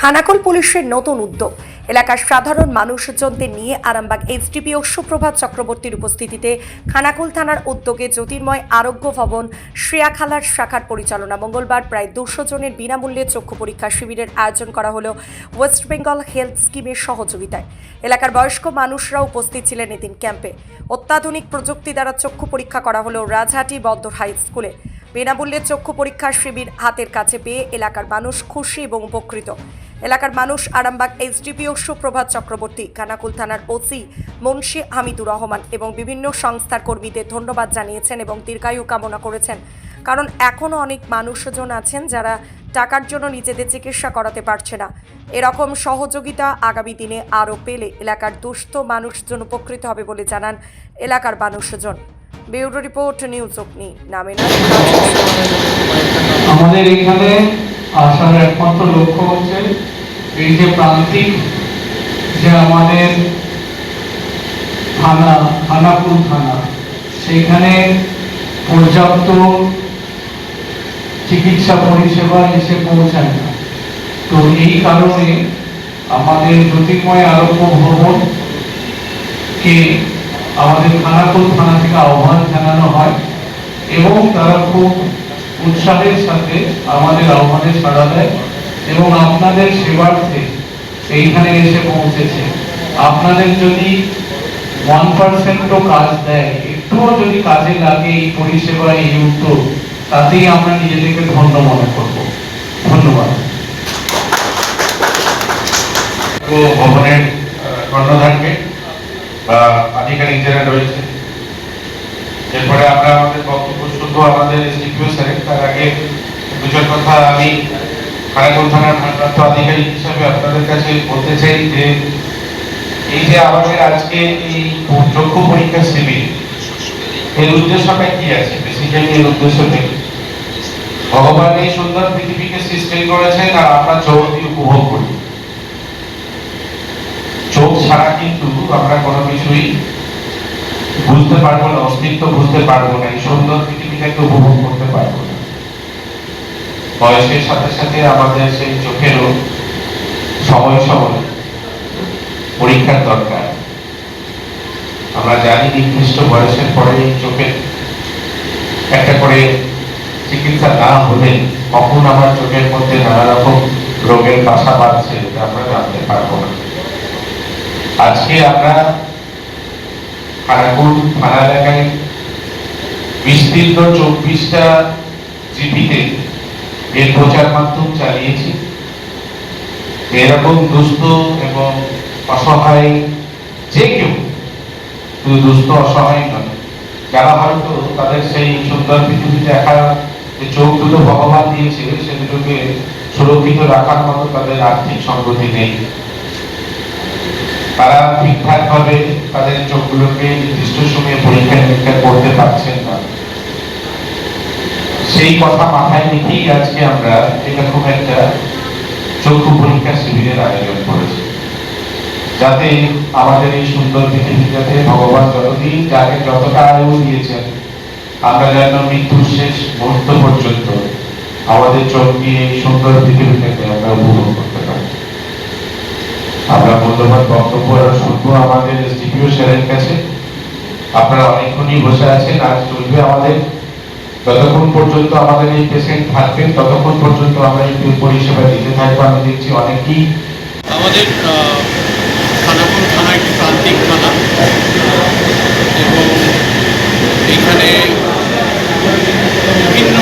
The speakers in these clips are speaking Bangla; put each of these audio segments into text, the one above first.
খানাকুল পুলিশের নতুন উদ্যোগ। এলাকার সাধারণ মানুষজনদের নিয়ে আরামবাগ এসডিপিও সুপ্রভাত চক্রবর্তীর উপস্থিতিতে খানাকুল থানার উদ্যোগে জ্যোতির্ময় আরোগ্য ভবন, শ্রেয়াখালার শাখার পরিচালনা মঙ্গলবার প্রায় দুশো জনের বিনামূল্যে চক্ষু পরীক্ষা শিবিরের আয়োজন করা হলো ওয়েস্ট বেঙ্গল হেলথ স্কিমের সহযোগিতায়। এলাকার বয়স্ক মানুষরা উপস্থিত ছিলেন এদিন ক্যাম্পে। অত্যাধুনিক প্রযুক্তি দ্বারা চক্ষু পরীক্ষা করা হলো রাজহাটি বন্দর হাই স্কুলে। বিনামূল্যে চক্ষু পরীক্ষার শিবির হাতের কাছে পেয়ে এলাকার মানুষ খুশি এবং উপকৃত। এলাকার মানুষ আরামবাগ এসডিপিও সুপ্রভাত চক্রবর্তী, কানাকুল থানার ওসি মুন্সি হামিদুর রহমান এবং বিভিন্ন সংস্থার কর্মীদের ধন্যবাদ জানিয়েছেন এবং দীর্ঘায়ু কামনা করেছেন। কারণ এখনও অনেক মানুষজন আছেন যারা টাকার জন্য নিজেদের চিকিৎসা করাতে পারছে না। এরকম সহযোগিতা আগামী দিনে আরও পেলে এলাকার দুস্থ মানুষজন উপকৃত হবে বলে জানান এলাকার মানুষজন। ব্যুরো রিপোর্ট, নিউজ অগ্নি। নামে আমাদের এখানে আসার একমাত্র লক্ষ্য হচ্ছে এই যে প্রান্তিক যে আমাদের থানা খানাকুল থানা, সেখানে পর্যাপ্ত চিকিৎসা পরিষেবা এসে পৌঁছায় না। তো এই কারণে আমাদের জ্যোতির্ময় আরোগ্য ভবন কে আমাদের খানাকুল থানা থেকে আহ্বান জানানো হয় এবং তারা খুব উৎসাহের সাথে আমাদের আহ্বানে সাড়া দেয় এবং আপনাদের সেবার্থে এইখানে এসে পৌঁছেছে। আপনাদের যদি ওয়ান পার্সেন্টও কাজ দেয়, একটুও যদি কাজে লাগে এই পরিষেবা, এই উদ্যোগ, তাতেই আমরা নিজেদেরকে ধন্য মনে করব। ধন্যবাদ। ভবনের কর্ণধারকে এরপরে আমরা আমাদের বক্তব্য আমাদের তার আগে দুজন কথা আমি থানার ভারপ্রাপ্ত আধিকারিক হিসাবে আপনাদের কাছে বলতে চাই যে, এই যে আমাদের আজকে এই চক্ষু পরীক্ষা শিবির, এর উদ্দেশ্যটা কি আছে? বেসিক্যালি এর উদ্দেশ্য নেই ভগবান এই সুন্দর পৃথিবীকে সৃষ্টি করেছেন আর আমরা দিয়ে উপভোগ করি। চোখ ছাড়া কিন্তু আমরা কিছুই বুঝতে পারব না, অস্তিত্ব বুঝতে পারব না, এই সুন্দর পৃথিবীটাকে উপভোগ করতে পারব না। বয়সের সাথে সাথে আমাদের সেই চোখেরও সময় সময় পরীক্ষার দরকার। আমরা জানি নির্দিষ্ট বয়সের পরে এই চোখের একটা করে চিকিৎসা না হলে কখন আমার চোখের মধ্যে নানা রকম রোগের বাসা বাঁধছে আমরা জানতে পারব না। আজকে আমরা খানাকুল থানা এলাকায় বিস্তীর্ণ চব্বিশটা জিপিতে এর প্রচার মাধ্যম চালিয়েছি। এরকম দুস্থ এবং অসহায় যে কেউ শুধু দুস্থ অসহায় নয়, যারা হয়তো তাদের সেই সুন্দর পৃথিবী দেখার যে ভগবান দিয়েছে, সে দুটোকে সুরক্ষিত রাখার মতো তাদের আর্থিক সংগতি নেই। তারা ঠিকঠাক ভাবে তাদের চোখগুলোকে নির্দিষ্ট সময়ে পরীক্ষা নিরীক্ষা করতে পারছেন না। সেই কথা মাথায় রেখেই আজকে আমরা এরকম একটা চক্ষু পরীক্ষা শিবিরের আয়োজন করেছি। যাতে আমাদের এই সুন্দর পৃথিবীটাতে ভগবান যতদিন যাকে যতটা আয়ু দিয়েছেন, আমরা যেন মৃত্যুর শেষ মুহূর্ত পর্যন্ত আমাদের চোখ দিয়ে এই সুন্দর পৃথিবীটাকে আমরা উপভোগ পারি আমরা মূল্যবান বক্তব্য আরও শুনব আমাদের এসডিপিও স্যারের কাছে। আপনারা অনেকক্ষণই বসে আছেন আর চলবে আমাদের। যতক্ষণ পর্যন্ত আমাদের এই পেশেন্ট থাকবেন, ততক্ষণ পর্যন্ত আমরা এই পরিষেবা দিতে থাকব। আমি দেখছি অনেকেই আমাদের খানাকুল থানা একটি প্রান্তিক থানা। এবং এখানে বিভিন্ন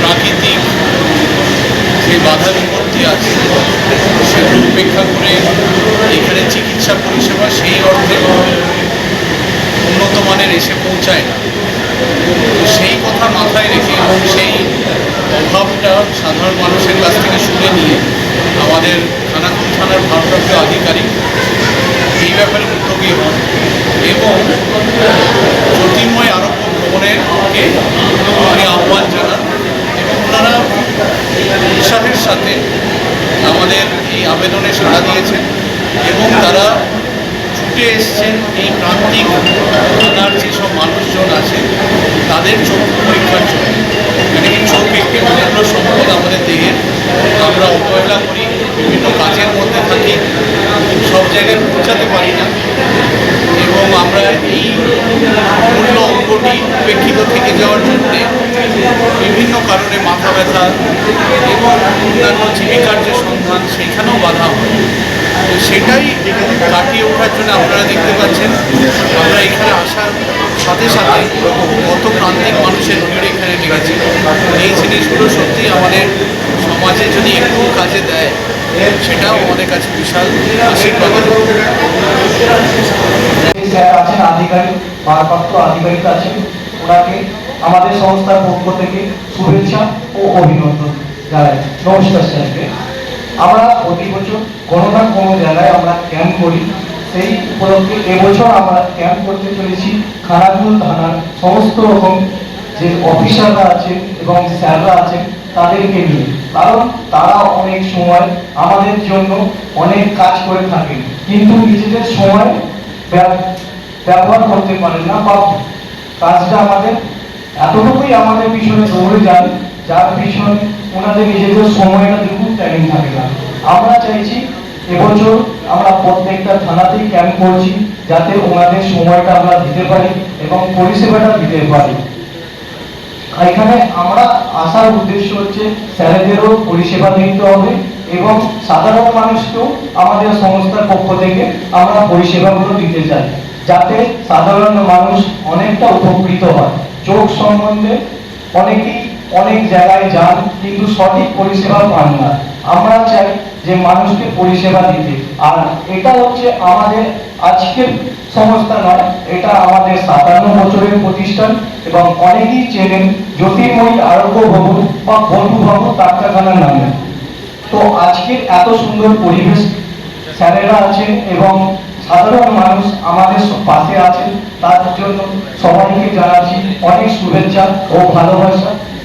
প্রাকৃতিক যে বাধা বিপত্তি আছে উপেক্ষা করে এখানে চিকিৎসা পরিষেবা সেই অর্থে উন্নত মানের এসে পৌঁছায় না। সেই কথা মাথায় রেখে এবং সেই অভাবটা সাধারণ মানুষের কাছ থেকে শুনে নিয়ে আমাদের খানাকুল থানার ভারপ্রাপ্ত আধিকারিক এই ব্যাপারে উদ্যোগী হন এবং জ্যোতির্ময় আরোগ্য ভবনের আহ্বান জানান এবং ওনারা উৎসাহের সাথে এই আবেদনে সাড়া দিয়েছেন এবং তারা ছুটে এসছেন এই প্রান্তিক ঘটনার যেসব মানুষজন আছে তাদের চক্ষু পরীক্ষার জন্য। মানে এই চোখ একটি মূল্য সম্পদ আমাদের দেহের। আমরা অবহেলা করি, বিভিন্ন কাজের মধ্যে থাকি, সব জায়গায় পৌঁছাতে পারি না। এবং আমরা এই মূল্য অঙ্গটি উপেক্ষিত থেকে যাওয়ার জন্যে বিভিন্ন কারণে মাথা ব্যথা এবং অন্যান্য জীবিকার যে সন্ধান সেইখানেও বাধা হয়। তো সেটাই কাটিয়ে ওঠার জন্য আপনারা দেখতে পাচ্ছেন, আমরা এখানে আসার সাথে সাথে কত প্রান্তিক মানুষের ভিড় এখানে লেগেছে এই জিনিসগুলো সত্যি আমাদের সমাজে যদি একটু কাজে দেয়, সেটাও আমাদের কাছে বিশাল আশীর্বাদ। আছেন আধিকারিক, ভারপ্রাপ্ত আধিকারিক আছেন, ওনাকে আমাদের সংস্থার পক্ষ থেকে শুভেচ্ছা ও অভিনন্দন জানাই। নমস্কার স্যারকে। আমরা প্রতি বছর কোনো না কোনো জায়গায় আমরা ক্যাম্প করি। সেই উপলক্ষে এবছর আমরা ক্যাম্প করতে চলেছি খানাকুল থানার সমস্ত রকম যে অফিসাররা আছেন এবং স্যাররা আছেন তাদেরকে নিয়ে। কারণ তারা অনেক সময় আমাদের জন্য অনেক কাজ করে থাকেন। কিন্তু নিজেদের সময় ব্যব- ব্যবহার করতে পারেন না বা কাজটা আমাদের এতটুকুই আমাদের পিছনে দৌড়ে যান যার পিছনে ওনাদের নিজেদের সময়টা দেখুন টাইম থাকে না। আমরা চাইছি এবছর আমরা প্রত্যেকটা থানাতেই ক্যাম্প করছি যাতে ওনাদের সময়টা আমরা দিতে পারি এবং পরিষেবাটা দিতে পারি। এখানে আমরা আসার উদ্দেশ্য হচ্ছে স্যারেদেরও পরিষেবা দিতে হবে এবং সাধারণ মানুষকেও আমাদের সংস্থার পক্ষ থেকে আমরা পরিষেবাগুলো দিতে চাই যাতে সাধারণ মানুষ অনেকটা উপকৃত হয়। চোখ সম্বন্ধে অনেকেই অনেক জায়গায় যান, কিন্তু সঠিক পরিষেবা পান না। আমরা চাই যে মানুষকে পরিষেবা দিতে। আর এটা হচ্ছে আমাদের আজকের সংস্থা নয়, এটা আমাদের সাতান্ন বছরের প্রতিষ্ঠান এবং অনেকেই চেনেন জ্যোতির্ময়ী আরোগ্য ভবন বা বন্ধু ভবন ডাক্তারখানার নামে। তো আজকের এত সুন্দর পরিবেশ, স্যারেরা আছেন এবং সাধারণ মানুষ আমাদের পাশে আছেন, তার জন্য সবাইকে জানাচ্ছি অনেক শুভেচ্ছা ও ভালোবাসা।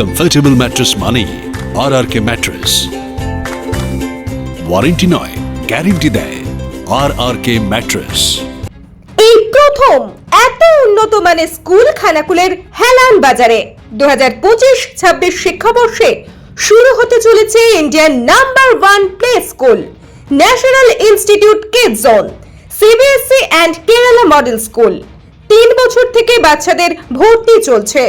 comfortable mattress মানেই R R K mattress warranty নয় গ্যারেন্টি দেয়। আর আর কে ম্যাট্রেস এই প্রথম এত উন্নত মানের স্কুল খানাকুলের হেলান বাজারে দু হাজার পঁচিশ, ছাব্বিশ শিক্ষাবর্ষে শুরু হতে চলেছে Indian number one play school national institute kid zone CBSE and Kerala model school তিন বছর থেকে বাচ্চাদের ভর্তি চলছে।